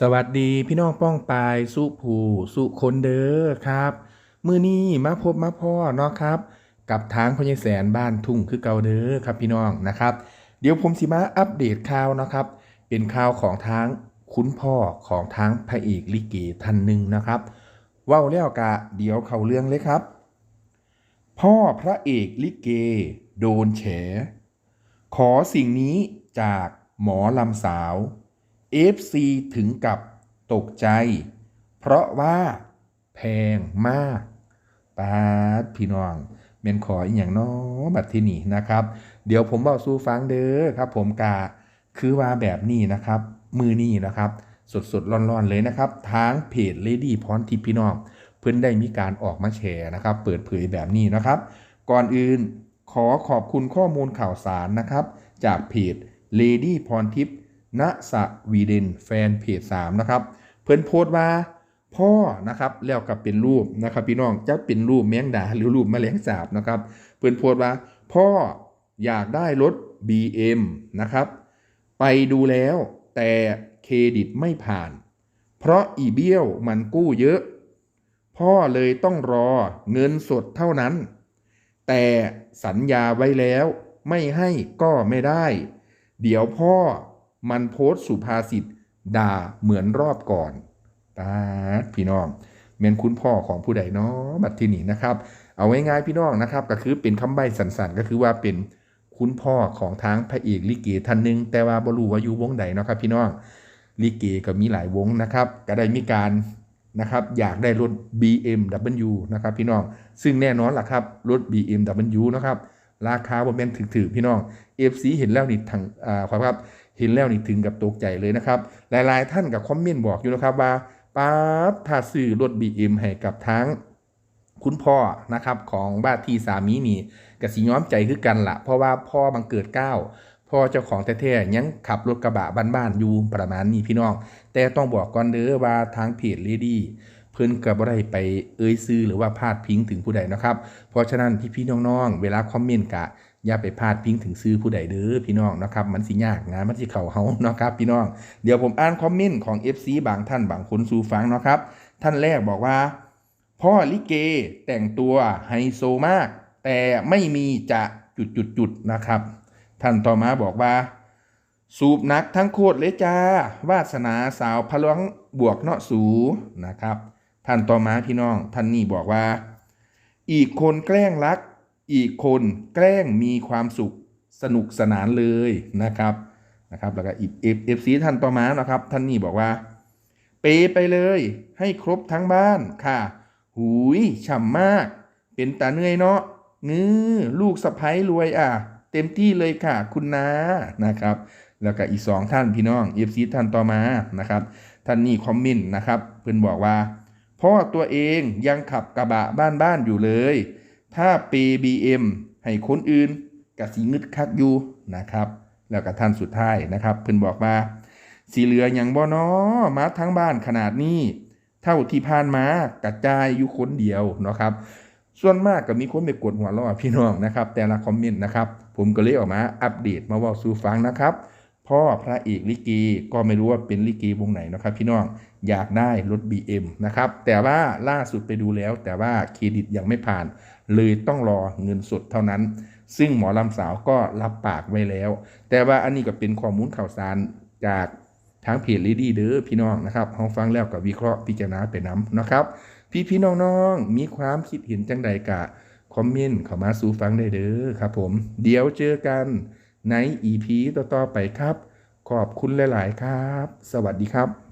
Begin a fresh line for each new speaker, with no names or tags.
สวัสดีพี่น้องป้องปายสุภูสุคนเด้อครับ มือนี้มาพบมาพ่อเนาะครับ กับทางพญแสนบ้านทุ่งคือเก่าเด้อครับพี่น้องนะครับ เดี๋ยวผมสิมาอัปเดตข่าวนะครับ เป็นข่าวของทางคุณพ่อของทางพระเอกลิเกท่านหนึ่งนะครับว้าแล้วกะเดี๋ยวเข้าเรื่องเลยครับ พ่อพระเอกลิเก โดนแฉ ขอสิ่งนี้จากหมอลำสาว FC ถึงกับตกใจ เพราะว่าแพงมากปาดพี่น้องเมนขออีกอย่างน้อบัดที่นี่นะครับ เดี๋ยวผมบอกสู้ฟังเด้อครับ ผมกาคือว่าแบบนี้นะครับ มือนี้นะครับสดสดๆร้อนๆเลยนะครับ ทางเพจ Lady พรทิพย์พี่น้อง เพิ่นได้มีการออกมาแชร์นะครับ เปิดเผยแบบนี้นะครับ ก่อนอื่นขอขอบคุณข้อมูลข่าวสารนะครับ จากเพจ Lady พรทิพย์ ณสวีเดนแฟนเพจ3นะครับ เพิ่นโพสต์ว่าพ่อนะครับแล้วกับเป็นรูปนะครับพี่น้องจะเป็นรูปแมงดาหรือรูปแมลงสาบนะครับ เพิ่นโพสต์ว่า พ่ออยากได้รถ BM นะครับ ไปดูแล้วแต่เครดิตไม่ผ่าน เพราะอีเบี้ยวมันกู้เยอะ พ่อเลยต้องรอเงินสดเท่านั้น แต่สัญญาไว้แล้วไม่ให้ก็ไม่ได้ เดี๋ยวพ่อ มันโพสต์สุภาษิตด่าเหมือนรอบก่อนตาพี่น้องเมนคุณพ่อของผู้ใดเนาะบัดที่นี่นะครับ เอาง่ายๆพี่น้องนะครับ ก็คือเป็นคำใบ้สันๆ ก็คือว่าเป็นคุณพ่อของทางพระเอกลิเกท่านหนึ่งแต่ว่าบรูวายูวงใดเนาะครับ พี่น้องลิเกก็มีหลายวงนะครับ ก็ได้มีการนะครับอยากได้รถ BMW นะครับพี่น้อง ซึ่งแน่นอนล่ะครับ รถ BMW นะครับ ราคาบ่แม่นถึกๆพี่น้อง FC เห็นแล้วนี่ทางอ่าครับเห็นแล้วนี่ถึงกับตกใจเลยนะครับ หลายๆท่านกับคอมเมนต์บอกอยู่นะครับว่าป๊าบถ้าซื้อรถ BM ให้กับทั้งคุณพ่อนะครับของบ้านที่สามีนี่กับสิย้อมใจคือกันละเพราะว่าพ่อบังเกิดเก้าพ่อเจ้าของแท้ๆยังขับรถกระบะบ้านๆอยู่ประมาณนี้พี่น้อง แต่ต้องบอกก่อนเด้อว่าทางเพจเลดี้ เพิ่นก็บ่ได้ไปเอ่ยซื้อหรือว่าพาดพิงถึงผู้ใดนะครับ เพราะฉะนั้นพี่ๆน้องๆ เวลาคอมเมนต์กะอย่าไปพาดพิงถึงซื้อผู้ใดเด้อพี่น้องนะครับ มันสิยากนะมันสิเข้าเฮาเนาะครับพี่น้องเดี๋ยวผมอ่านคอมเมนต์ของ FC บางท่านบางคนสู่ฟังนะครับ ท่านแรกบอกว่า พ่อลิเกแต่งตัวไฮโซมาก แต่ไม่มีจะจุดจุดจุดๆๆนะครับ ท่านต่อมาบอกว่า สูบนักทั้งโคตรเลยจ้า วาสนาสาวพลังบวกเนาะสูนะครับ ท่านต่อมาพี่น้อง ท่านนี่บอกว่า อีกคนแกล้งรัก อีกคนแกล้งมีความสุขสนุกสนานเลยนะครับนะครับแล้วก็อีกเอฟซีท่านต่อมานะครับ ท่านนี่บอกว่า เปไปเลย ให้ครบทั้งบ้านค่ะ หูยฉ่ำมาก เป็นตาเนื่อยเนาะงื้อลูกสะพ้ยรวยอะ เต็มที่เลยค่ะ คุณนานะครับ แล้วก็อีกสองท่านพี่น้องเอฟซีท่านต่อมานะครับ ท่านนี่คอมเมนต์นะครับ เพื่อนบอกว่า พ่อตัวเองยังขับกระบะบ้านๆอยู่เลย ถ้าเปบีเอ็มให้คนอื่นกะสีงึดคักอยู่นะครับ แล้วก็ท่านสุดท้ายนะครับ เพื่นบอกว่า สีเหลืออย่างบ่นอมาทั้งบ้านขนาดนี้ เท่าที่ผ่านมากระจายอยู่คนเดียวนะครับ ส่วนมากก็มีคนไปกดหัวล้อพี่น้องนะครับ แต่ละคอมเมนต์นะครับ ผมก็เลยออกมาอัปเดตมาว่าสู่ฟังนะครับ พ่อพระเอกลิเกก็ไม่รู้ว่าเป็นลิเกวงไหนนะครับพี่น้องอยากได้รถ BM นะครับ แต่ว่าล่าสุดไปดูแล้ว แต่ว่าเครดิตยังไม่ผ่าน เลยต้องรอเงินสดเท่านั้น ซึ่งหมอลำสาวก็รับปากไว้แล้ว แต่ว่าอันนี้ก็เป็นข้อมูลข่าวสารจากทางเพจลีดีเด้อพี่น้องนะครับเฮาฟังแล้วก็วิเคราะห์พิจารณาไปนํนะครับ พี่พี่ๆน้องๆมีความคิดเห็นจังใดกะคอมเมนต์เข้ามาสู่ฟังได้เด้อครับผม เดี๋ยวเจอกัน ใน EP ต่อๆไปครับ ขอบคุณหลาย ๆ ครับ สวัสดีครับ